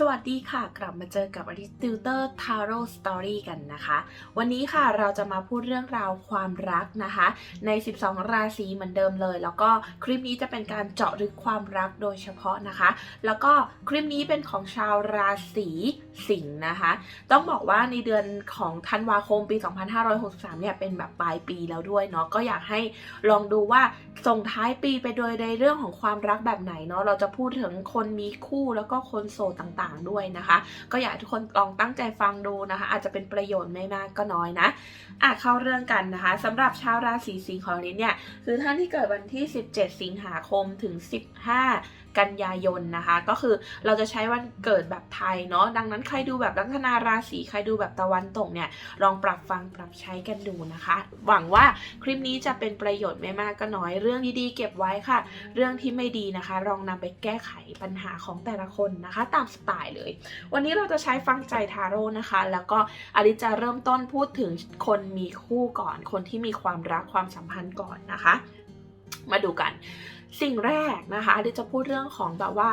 สวัสดีค่ะ กลับมาเจอกับอริสติวเตอร์ทาโร่สตอรี่กันนะคะ วันนี้ค่ะเราจะมาพูดเรื่องราวความรักนะคะ ใน 12 ราศีเหมือนเดิมเลย แล้วก็คลิปนี้จะเป็นการเจาะลึกความรักโดยเฉพาะนะคะ แล้วก็คลิปนี้เป็นของชาวราศี สิงห์นะคะ ต้องบอกว่าในเดือนของธันวาคมปี 2563 เนี่ยเป็นแบบปลายปีแล้วด้วยเนาะก็อยากให้ลองดูว่าส่งท้ายปีไปโดยในเรื่องของความรักแบบไหนเนาะเราจะพูดถึงคนมีคู่แล้วก็คนโสดต่างๆด้วยนะคะ ก็อยากให้ทุกคนลองตั้งใจฟังดูนะคะ อาจจะเป็นประโยชน์ไม่มากก็น้อยนะอะเข้าเรื่องกันนะคะสำหรับชาวราศีสิงห์ของลินเนี่ยคือท่านที่เกิดวันที่ 17 สิงหาคมถึง 15 กันยายนนะคะ ก็คือเราจะใช้วันเกิดแบบไทยเนาะดังนั้นใครดูแบบลัคนาราศีใครดูแบบตะวันตกเนี่ยลองปรับฟังปรับใช้กันดูนะคะ หวังว่าคลิปนี้จะเป็นประโยชน์ไม่มากก็น้อยเรื่องดีๆเก็บไว้ค่ะ เรื่องที่ไม่ดีนะคะลองนำไปแก้ไขปัญหาของแต่ละคนนะคะ ตามสไตล์เลย วันนี้เราจะใช้ฟังใจทาโร่นะคะ แล้วก็อลิจะเริ่มต้นพูดถึงคนมีคู่ก่อน คนที่มีความรักความสัมพันธ์ก่อนนะคะ มาดูกัน สิ่งแรกนะคะอลิจะพูดเรื่องของแบบว่า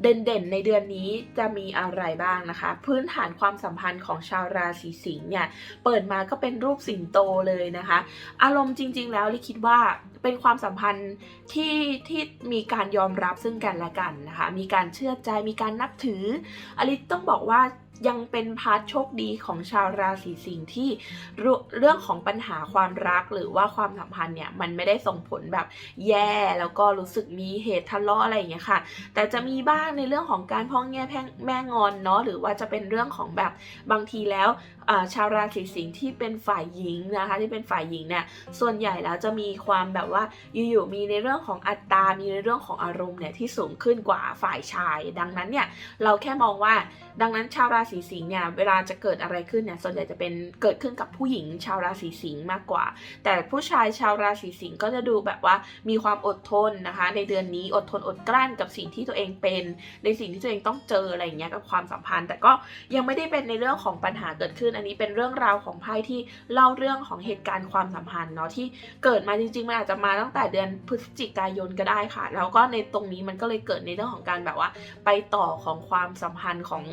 เด่นๆ ในเดือนนี้จะมีอะไรบ้างนะคะ พื้นฐานความสัมพันธ์ของชาวราศีสิงห์เนี่ยเปิดมาก็เป็นรูปสิงโตเลยนะคะ อารมณ์จริง ๆ แล้วลิคิดว่าเป็นความสัมพันธ์ที่ที่มีการยอมรับซึ่งกันและกันนะคะ มีการเชื่อใจมีการนับถืออลิต้องบอกว่า ยังเป็นพาร์ทโชคดีของชาวราศีสิงห์ที่เรื่องของปัญหาความรักหรือว่าความสัมพันธ์เนี่ยมันไม่ได้ส่งผลแบบแย่ แล้วก็รู้สึกมีเหตุทะเลาะอะไรอย่างเงี้ยค่ะ แต่จะมีบ้างในเรื่องของการพ้องแง่แพงแม่งอนเนาะหรือว่าจะเป็นเรื่องของแบบบางทีแล้วชาวราศีสิงห์ที่เป็นฝ่ายหญิงนะคะที่เป็นฝ่ายหญิงเนี่ยส่วนใหญ่แล้วจะมีความแบบว่าอยู่ๆมีในเรื่องของอัตตามีในเรื่องของอารมณ์เนี่ยที่สูงขึ้นกว่าฝ่ายชาย ดังนั้นเนี่ยเราแค่มองว่าดังนั้นชาวราศีีสิงห์เนี่ยเวลาจะเกิดอะไรขึ้นเนี่ยส่วนใหญ่จะเป็นเกิดขึ้นกับผู้หญิงชาวราศีสิงห์มากกว่า แต่ผู้ชายชาวราศีสิงห์ก็จะดูแบบว่ามีความอดทนนะคะ ในเดือนนี้อดทนอดกลั้นกับสิ่งที่ตัวเองเป็น ในสิ่งที่ตัวเองต้องเจออะไรอย่างเงี้ยกับความสัมพันธ์ แต่ก็ยังไม่ได้เป็นในเรื่องของปัญหาเกิดขึ้น อันนี้เป็นเรื่องราวของไพ่ที่เล่าเรื่องของเหตุการณ์ความสัมพันธ์เนาะที่เกิดมาจริงๆมันอาจจะมาตั้งแต่เดือนพฤศจิกายนก็ได้ค่ะ แล้วก็ในตรงนี้มันก็เลยเกิดในเรื่องของการแบบว่า ไปต่อของความสัมพันธ์ของ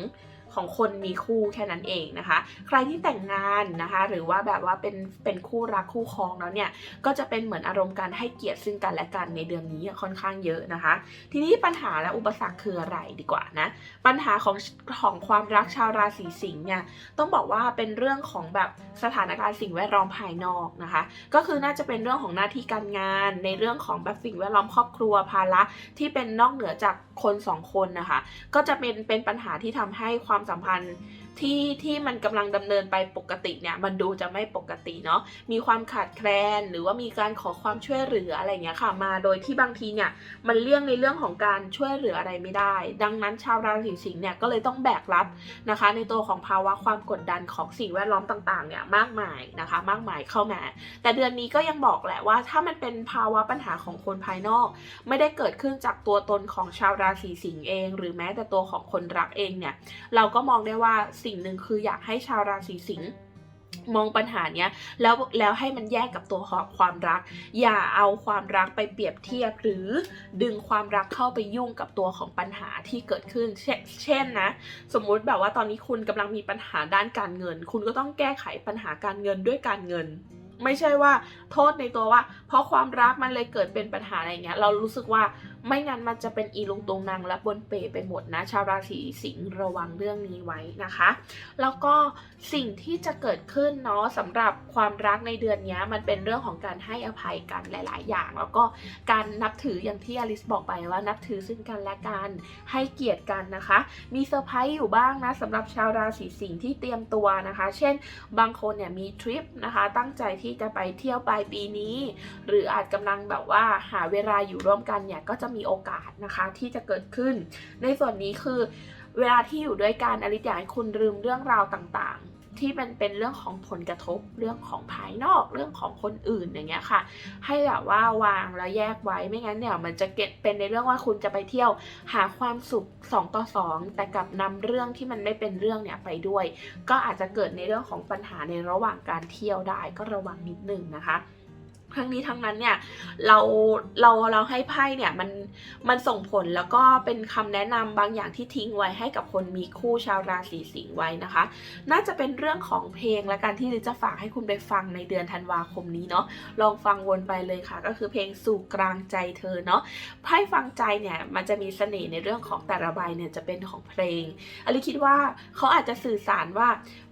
ของคนมีคู่แค่นั้นเองนะคะ ใครที่แต่งงานนะคะ หรือว่าแบบว่าเป็นเป็นคู่รักคู่ครองแล้วเนี่ย ก็จะเป็นเหมือนอารมณ์การให้เกียรติซึ่งกันและกันในเดือนนี้ค่อนข้างเยอะนะคะ ทีนี้ปัญหาและอุปสรรคคืออะไรดีกว่านะ ปัญหาของของความรักชาวราศีสิงห์เนี่ยต้องบอกว่าเป็นเรื่องของแบบสถานการณ์สิ่งแวดล้อมภายนอกนะคะ ก็คือน่าจะเป็นเรื่องของหน้าที่การงาน ในเรื่องของแบบสิ่งแวดล้อมครอบครัวภาระที่เป็นนอกเหนือจาก คนสองคนนะคะ ก็จะเป็นเป็นปัญหาที่ทำให้ความสัมพันธ์ ที่ที่มันกำลังดำเนินไปปกติเนี่ยมันดูจะไม่ปกติเนาะมีความขาดแคลน หรือว่ามีการขอความช่วยเหลืออะไรเงี้ยค่ะ มาโดยที่บางทีเนี่ยมันเลี่ยงในเรื่องของการช่วยเหลืออะไรไม่ได้ ดังนั้นชาวราศีสิงห์เนี่ยก็เลยต้องแบกรับนะคะ ในตัวของภาวะความกดดันของสิ่งแวดล้อมต่างๆเนี่ยมากมายนะคะ มากมายเข้ามา แต่เดือนนี้ก็ยังบอกแหละว่า ถ้ามันเป็นภาวะปัญหาของคนภายนอก ไม่ได้เกิดขึ้นจากตัวตนของชาวราศีสิงห์เอง หรือแม้แต่ตัวของคนรักเองเนี่ยเราก็มองได้ว่าสิงหนึ่งคืออยากให้ชาวราศีสิงห์มองปัญหาเนี้ยแล้วแล้วให้มันแยกกับตัวของความรัก อย่าเอาความรักไปเปรียบเทียบ หรือดึงความรักเข้าไปยุ่งกับตัวของปัญหาที่เกิดขึ้น เช่นเช่นนะ สมมุติแบบว่าตอนนี้คุณกำลังมีปัญหาด้านการเงิน คุณก็ต้องแก้ไขปัญหาการเงินด้วยการเงิน ไม่ใช่ว่า โทษในตัวว่า เพราะความรักมันเลยเกิดเป็นปัญหาอะไรเงี้ยเรารู้สึกว่า ไม่งั้นมันจะเป็นอีลุงตุงนางและบนเปไปหมดนะชาวราศีสิงห์ระวังเรื่องนี้ไว้นะคะ แล้วก็สิ่งที่จะเกิดขึ้นเนาะสำหรับความรักในเดือนนี้มันเป็นเรื่องของการให้อภัยกันหลาย ๆ อย่าง แล้วก็การนับถืออย่างที่อลิสบอกไปว่านับถือซึ่งกันและกันให้เกียรติกันนะคะ มีเซอร์ไพรส์อยู่บ้างนะสำหรับชาวราศีสิงห์ที่เตรียมตัวนะคะ เช่น บางคนเนี่ยมีทริปนะคะตั้งใจที่จะไปเที่ยวปลายปีนี้ หรืออาจกำลังแบบว่าหาเวลาอยู่ร่วมกันเนี่ยก็จะมีโอกาสนะคะที่จะเกิดขึ้น ในส่วนนี้คือเวลาที่อยู่ด้วยกันอลิสอยากให้คุณลืมเรื่องราวต่างๆ ที่มันเป็นเรื่องของผลกระทบเรื่องของภายนอกเรื่องของคนอื่นอย่างเงี้ยค่ะ ให้แบบว่าวางแล้วแยกไว้ไม่งั้นเนี่ยมันจะเก็ตเป็นในเรื่องว่าคุณจะไปเที่ยวหาความสุข2ต่อ2แต่กับนำเรื่องที่มันไม่เป็นเรื่องเนี่ยไปด้วย ก็อาจจะเกิดในเรื่องของปัญหาในระหว่างการเที่ยวได้ก็ระวังนิดนึงนะคะ ทั้งนี้ทั้งนั้นเนี่ยเราเราเราให้ไพ่เนี่ยมันมันส่งผลแล้วก็เป็นคำแนะนำบางอย่างที่ทิ้งไว้ให้กับคนมีคู่ชาวราศีสิงห์ไว้นะคะ น่าจะเป็นเรื่องของเพลงและการที่จะฝากให้คุณไปฟังในเดือนธันวาคมนี้เนาะลองฟังวนไปเลยค่ะ ก็คือเพลงสู่กลางใจเธอเนาะไพ่ฟังใจเนี่ยมันจะมีเสน่ห์ในเรื่องของแต่ละใบเนี่ยจะเป็นของเพลงอลิคิดว่าเขาอาจจะสื่อสารว่า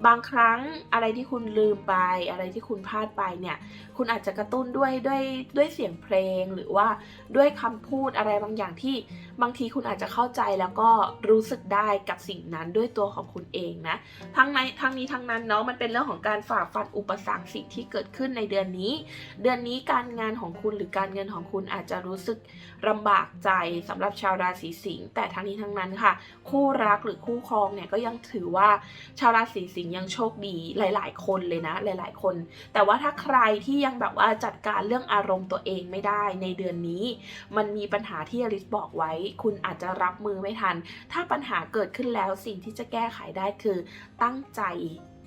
บางครั้งอะไรที่คุณลืมไป อะไรที่คุณพลาดไปเนี่ยคุณอาจจะกระตุ้นด้วยด้วยด้วยเสียงเพลงหรือว่าด้วยคำพูดอะไรบางอย่างที่บางทีคุณอาจจะเข้าใจแล้วก็รู้สึกได้กับสิ่งนั้นด้วยตัวของคุณเองนะทั้งในทั้งนี้ทั้งนั้นเนาะมันเป็นเรื่องของการฝ่าฟันอุปสรรคสิ่งที่เกิดขึ้นในเดือนนี้ เดือนนี้การงานของคุณหรือการเงินของคุณอาจจะรู้สึกลำบากใจสำหรับชาวราศีสิงห์แต่ทั้งนี้ทั้งนั้นค่ะ คู่รักหรือคู่ครองเนี่ยก็ยังถือว่าชาวราศีสิงห์ยังโชคดีหลาย ๆ คนเลยนะ หลาย ๆ คน แต่ว่าถ้าใครที่ยังแบบว่าจัดการเรื่องอารมณ์ตัวเองไม่ได้ในเดือนนี้ มันมีปัญหาที่อลิสบอกไว้ คุณอาจจะรับมือไม่ทัน ถ้าปัญหาเกิดขึ้นแล้วสิ่งที่จะแก้ไขได้คือ ตั้งใจ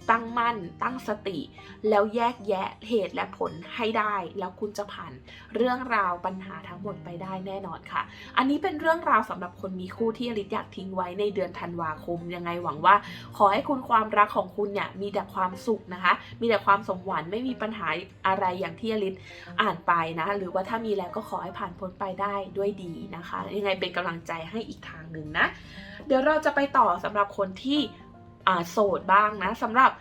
ตั้งมั่น ตั้งสติ แล้วแยกแยะเหตุและผลให้ได้ แล้วคุณจะผ่านเรื่องราวปัญหาทั้งหมดไปได้แน่นอนค่ะ อันนี้เป็นเรื่องราวสำหรับคนมีคู่ที่อลิสอยากทิ้งไว้ในเดือนธันวาคม ยังไงหวังว่า ขอให้คุณความรักของคุณเนี่ยมีแต่ความสุขนะคะ มีแต่ความสมหวังไม่มีปัญหาอะไรอย่างที่อลิสอ่านไปนะ หรือว่าถ้ามีแล้วก็ขอให้ผ่านพ้นไปได้ด้วยดีนะคะ ยังไงเป็นกำลังใจให้อีกทางหนึ่งนะ เดี๋ยวเราจะไปต่อสำหรับคนที่ โสดบ้างนะสำหรับ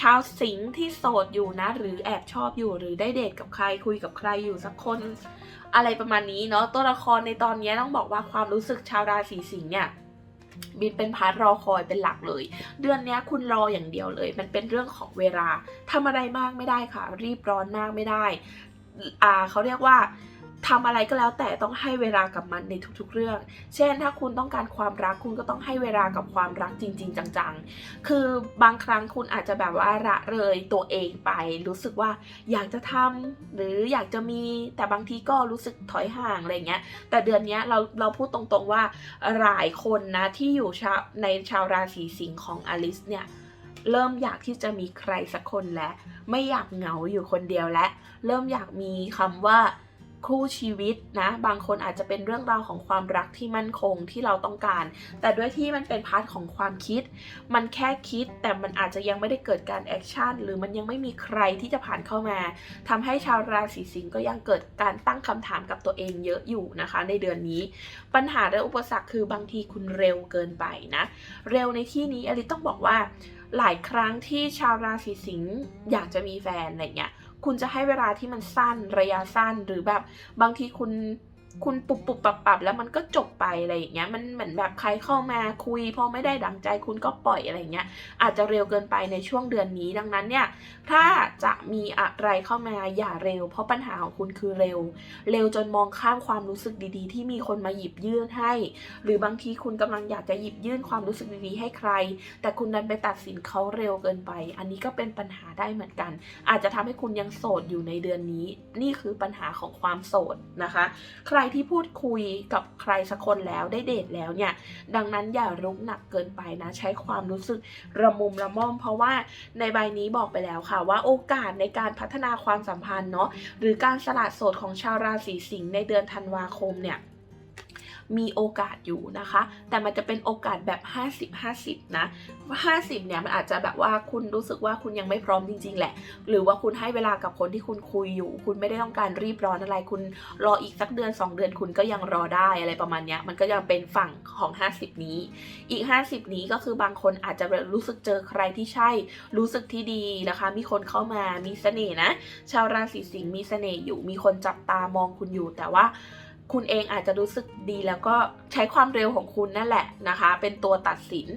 ชาวสิงห์ที่โสดอยู่นะ หรือแอบชอบอยู่หรือได้เดทกับใครคุยกับใครอยู่สักคน อะไรประมาณนี้เนาะตัวละครในตอนนี้ต้องบอกว่าความรู้สึกชาวราศีสิงห์เนี่ยบินเป็นพาร์ทรอคอยเป็นหลักเลย เดือนนี้คุณรออย่างเดียวเลย มันเป็นเรื่องของเวลาทำอะไรมากไม่ได้ค่ะ รีบร้อนมากไม่ได้ อ่าเขาเรียกว่า ทำอะไรก็แล้วแต่ต้องให้เวลากับมันในทุกๆเรื่อง เช่น ถ้าคุณต้องการความรักคุณก็ต้องให้เวลากับความรักจริง ๆ จังๆ คือบางครั้งคุณอาจจะแบบว่าระเลยตัวเองไป รู้สึกว่าอยากจะทำหรืออยากจะมีแต่บางทีก็รู้สึกถอยห่างอะไรเงี้ย แต่เดือนนี้เราเราพูดตรงๆว่าหลายคนนะที่อยู่ชาในชาวราศีสิงห์ของอลิสเนี่ยเริ่มอยากที่จะมีใครสักคนแล้ว ไม่อยากเหงาอยู่คนเดียวและ เริ่มอยากมีคำว่า คู่ชีวิตนะ บางคนอาจจะเป็นเรื่องราวของความรักที่มั่นคงที่เราต้องการ แต่ด้วยที่มันเป็นพาร์ทของความคิด มันแค่คิดแต่มันอาจจะยังไม่ได้เกิดการแอคชั่นหรือมันยังไม่มีใครที่จะผ่านเข้ามาทำให้ชาวราศีสิงห์ก็ยังเกิดการตั้งคำถามกับตัวเองเยอะอยู่นะคะ ในเดือนนี้ ปัญหาและอุปสรรคคือบางทีคุณเร็วเกินไปนะ เร็วในที่นี้อลิต้องบอกว่าหลายครั้งที่ชาวราศีสิงห์อยากจะมีแฟนอะไรเงี้ย คุณจะให้เวลาที่มันสั้นระยะสั้นหรือแบบบางทีคุณ คุณปุบปุบปับปับแล้วมันก็จบไปอะไรอย่างเงี้ยมันเหมือนแบบใครเข้ามาคุยพอไม่ได้ดังใจคุณก็ปล่อยอะไรเงี้ยอาจจะเร็วเกินไปในช่วงเดือนนี้ดังนั้นเนี่ยถ้าจะมีอะไรเข้ามาอย่าเร็ว เพราะปัญหาของคุณคือเร็ว เร็วจนมองข้ามความรู้สึกดีๆ ที่มีคนมาหยิบยื่นให้ หรือบางทีคุณกำลังอยากจะหยิบยื่นความรู้สึกดีๆให้ใคร แต่คุณดันไปตัดสินเขาเร็วเกินไป อันนี้ก็เป็นปัญหาได้เหมือนกัน อาจจะทำให้คุณยังโสดอยู่ในเดือนนี้ นี่คือปัญหาของความโสดนะคะ ใครที่พูดคุยกับใครสักคนแล้วได้เดทแล้วเนี่ย ดังนั้นอย่ารุกหนักเกินไปนะ ใช้ความรู้สึกระมุมระม่อม เพราะว่าในใบนี้บอกไปแล้วค่ะว่าโอกาสในการพัฒนาความสัมพันธ์เนาะหรือการสละโสดของชาวราศีสิงห์ในเดือนธันวาคมเนี่ย มีโอกาสอยู่นะคะ แต่มันจะเป็นโอกาสแบบ 50-50 นะ 50 เนี่ยมันอาจจะแบบว่าคุณรู้สึกว่าคุณยังไม่พร้อมจริง ๆ แหละ หรือว่าคุณให้เวลากับคนที่คุณคุยอยู่ คุณไม่ได้ต้องการรีบร้อนอะไร คุณรออีกสักเดือน 2 เดือนคุณก็ยังรอได้อะไรประมาณเนี้ยมันก็ยังเป็นฝั่งของ 50 นี้ อีก 50 นี้ก็คือบางคนอาจจะรู้สึกเจอใครที่ใช่ รู้สึกที่ดีนะคะ มีคนเข้ามามีเสน่ห์นะ ชาวราศีสิงห์มีเสน่ห์อยู่ มีคนจับตามองคุณอยู่แต่ว่า คุณเองอาจจะรู้สึกดีแล้วก็ใช้ความเร็วของคุณนั่นแหละนะคะ เป็นตัวตัดสิน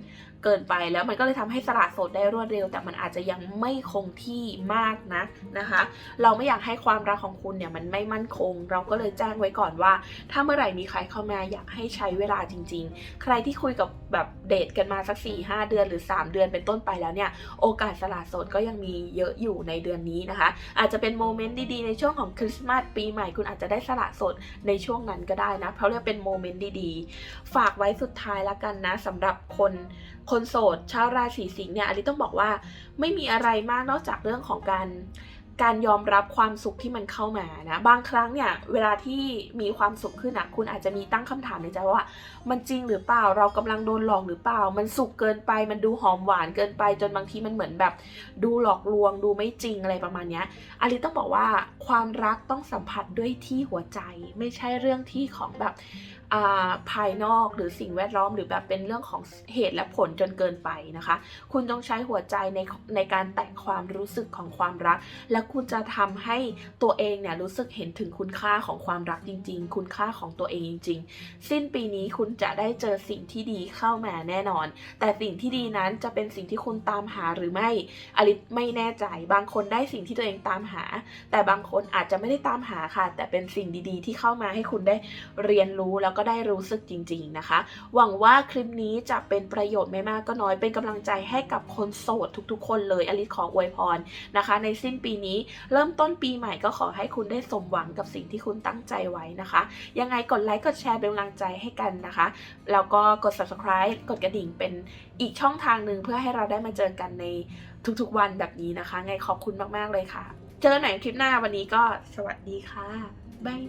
เกินไปแล้วมันก็เลยทำให้สละโสดได้รวดเร็ว แต่มันอาจจะยังไม่คงที่มากนะนะคะ เราไม่อยากให้ความรักของคุณเนี่ยมันไม่มั่นคง เราก็เลยแจ้งไว้ก่อนว่า ถ้าเมื่อไหร่มีใครเข้ามาอยากให้ใช้เวลาจริง ๆ ใครที่คุยกับแบบเดทกันมาสัก4ี่หเดือนหรือ 3 เดือนเป็นต้นไปแล้วเนี่ยโอกาสสละโสดก็ยังมีเยอะอยู่ในเดือนนี้นะคะ อาจจะเป็นโมเมนต์ดีๆในช่วงของคริสต์มาสปีใหม่คุณอาจจะได้สละโสดในช่วงนั้นก็ได้นะเพราะเรียกเป็นโมเมนต์ดีๆ ฝากไว้สุดท้ายละกันนะสำหรับคน คนโสดชาวราศีสิงห์เนี่ยอันนี้ต้องบอกว่าไม่มีอะไรมากนอกจากเรื่องของการการยอมรับความสุขที่มันเข้ามานะบางครั้งเนี่ยเวลาที่มีความสุขขึ้นอะคุณอาจจะมีตั้งคำถามในใจว่า มันจริงหรือเปล่าเรากำลังโดนหลอกหรือเปล่า มันสุขเกินไปมันดูหอมหวานเกินไป จนบางทีมันเหมือนแบบ ดูหลอกลวง ดูไม่จริงอะไรประมาณเนี้ยอลิต้องบอกว่าความรักต้องสัมผัสด้วยที่หัวใจ ไม่ใช่เรื่องที่ของแบบ ภายนอกหรือสิ่งแวดล้อม หรือแบบเป็นเรื่องของเหตุและผลจนเกินไปนะคะ คุณต้องใช้หัวใจในในการแตะความรู้สึกของความรัก และคุณจะทำให้ตัวเองเนี่ยรู้สึกเห็นถึงคุณค่าของความรักจริง ๆ คุณค่าของตัวเองจริง ๆ สิ้นปีนี้คุณจะได้เจอสิ่งที่ดีเข้ามาแน่นอน แต่สิ่งที่ดีนั้นจะเป็นสิ่งที่คุณตามหาหรือไม่อลิไม่แน่ใจ บางคนได้สิ่งที่ตัวเองตามหา แต่บางคนอาจจะไม่ได้ตามหาค่ะ แต่เป็นสิ่งดีๆ ที่เข้ามาให้คุณได้เรียนรู้แล้วก็ก็ได้รู้สึกจริง ๆนะคะ หวังว่าคลิปนี้จะเป็นประโยชน์ไม่มากก็น้อยเป็นกำลังใจให้กับคนโสดทุกๆ คนเลยอลิสขออวยพรนะคะ ในสิ้นปีนี้เริ่มต้นปีใหม่ก็ขอให้คุณได้สมหวังกับสิ่งที่คุณตั้งใจไว้นะคะ ยังไงกดไลค์กดแชร์เป็นกำลังใจให้กันนะคะ แล้วก็กด subscribe กดกระดิ่งเป็นอีกช่องทางหนึ่งเพื่อให้เราได้มาเจอกันในทุกๆวันแบบนี้นะคะ ไงขอบคุณมากๆเลยค่ะ เจอกันใหม่คลิปหน้าวันนี้ก็สวัสดีค่ะบ๊าย